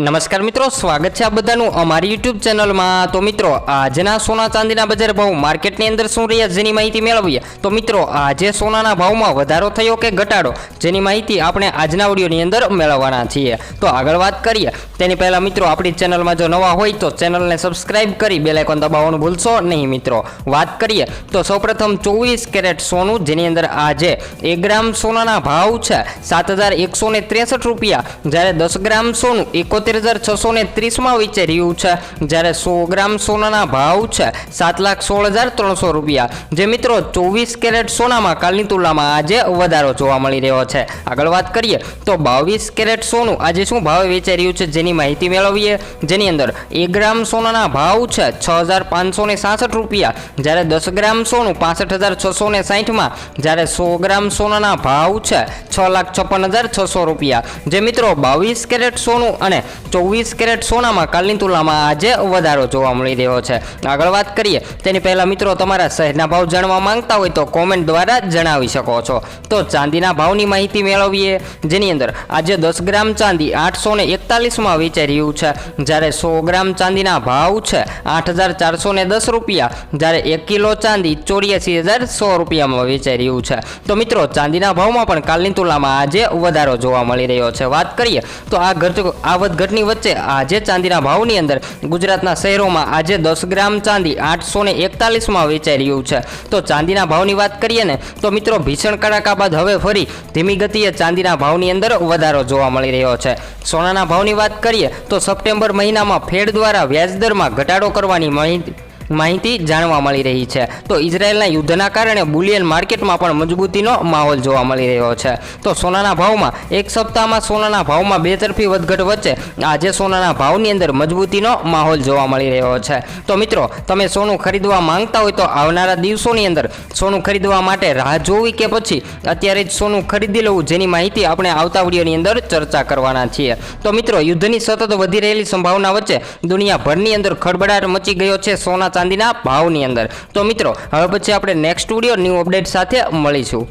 નમસ્કાર મિત્રો, સ્વાગત છે આ બધાનું અમારી યુટ્યુબ ચેનલમાં તો મિત્રો, આજના સોના ચાંદીના બજાર ભાવ માર્કેટની અંદર શું રહ્યા જેની માહિતી મેળવીએ? તો મિત્રો, આજે સોનાના ભાવમાં વધારો થયો કે ઘટાડો? જેની માહિતી આપણે આજના વિડીયોની અંદર મેળવવાના છીએ. તો આગળ વાત કરીએ. તેની પહેલાં મિત્રો, આપણી ચેનલમાં જો નવા હોય તો ચેનલને સબસ્ક્રાઇબ કરી બેલાઇકોન દબાવવાનું ભૂલશો નહીં મિત્રો. વાત કરીએ, તો સૌપ્રથમ ચોવીસ કેરેટ સોનું, જેની અંદર આજે એક ગ્રામ સોનાના ભાવ છે સાત હજાર એકસો ત્રેસઠ રૂપિયા. જ્યારે દસ ગ્રામ સોનું એકોતેર હજાર છસો ને ત્રીસમાં વેચાઈ રહ્યું છે, જ્યારે સો ગ્રામ સોનાના ભાવ છે સાત લાખ સોળ હજાર ત્રણસો રૂપિયા. જે મિત્રો, ચોવીસ કેરેટ સોનામાં કાલની તુલનામાં આજે વધારો જોવા મળી રહ્યો છે. આગળ વાત કરીએ તો બાવીસ કેરેટ સોનું આજે શું ભાવે વેચાઈ રહ્યું છે જેની માહિતી મેળવીએ. જેની અંદર એક ગ્રામ સોનાના ભાવ છે છ હજાર પાંચસો ને સાસઠ રૂપિયા, જ્યારે દસ ગ્રામ સોનું પાસઠ હજાર છસો ને સાહીઠમાં જ્યારે સો ગ્રામ સોનાના ભાવ છે છ લાખ છપ્પન હજાર છસો રૂપિયા. જે મિત્રો, બાવીસ કેરેટ સોનું અને ચોવીસ કેરેટ સોનામાં કાલની તુલનામાં આજે વધારો જોવા મળી રહ્યો છે. આગળ વાત કરીએ, તેની પહેલાં મિત્રો તમારા શહેરના ભાવ જાણવા માંગતા હોય તો કોમેન્ટ દ્વારા જણાવી શકો છો. તો ચાંદીના ભાવની માહિતી મેળવીએ, જેની અંદર આજે દસ ગ્રામ ચાંદી આઠસો ને એકતાલીસમાં વેચાઈ રહ્યું છે. જ્યારે સો ગ્રામ ચાંદીના ભાવ છે આઠ હજાર ચારસો ને દસ રૂપિયા, જ્યારે એક કિલો ચાંદી ચોર્યાસી હજાર સો રૂપિયામાં વેચાઈ રહ્યું છે. તો મિત્રો, ચાંદીના ભાવમાં પણ કાલની તુલનામાં આજે વધારો જોવા મળી રહ્યો છે. વાત કરીએ, તો આ ઘટ આ વધઘટની વચ્ચે આજે ચાંદીના ભાવની અંદર ગુજરાતના શહેરોમાં આજે દસ ગ્રામ ચાંદી આઠસો ને એકતાલીસમાં વેચાઈ રહ્યું છે. તો ચાંદીના ભાવની વાત કરીએ ને, તો મિત્રો ભીષણ કડાકા બાદ હવે ફરી ધીમી ગતિએ ચાંદીના ભાવની અંદર વધારો જોવા મળી રહ્યો છે. સોનાના ભાવની વાત કરીએ, તો સપ્ટેમ્બર મહિનામાં ફેડ દ્વારા વ્યાજદરમાં ઘટાડો કરવાની માહિતી માહિતી જાણવા મળી રહી છે. તો ઇઝરાયેલના યુદ્ધના કારણે બુલિયન માર્કેટમાં પણ મજબૂતીનો માહોલ જોવા મળી રહ્યો છે. તો સોનાના ભાવમાં, એક સપ્તાહમાં સોનાના ભાવમાં બે તરફી વધઘટ વચ્ચે આજે સોનાના ભાવની અંદર મજબૂતીનો માહોલ જોવા મળી રહ્યો છે. તો મિત્રો, તમે સોનું ખરીદવા માંગતા હોય તો આવનારા દિવસોની અંદર સોનું ખરીદવા માટે રાહ જોવી કે પછી અત્યારે જ સોનું ખરીદી લેવું જેની માહિતી આપણે આવતા વિડીયોની અંદર ચર્ચા કરવાના છીએ. તો મિત્રો, યુદ્ધની સતત વધી રહેલી સંભાવના વચ્ચે દુનિયાભરની અંદર ખળબડાટ મચી ગયો છે સોના ચાંદીના ભાવની અંદર. તો મિત્રો હવે પછી આપણે નેક્સ્ટ વીડિયો ન્યૂ અપડેટ સાથે મળીશું.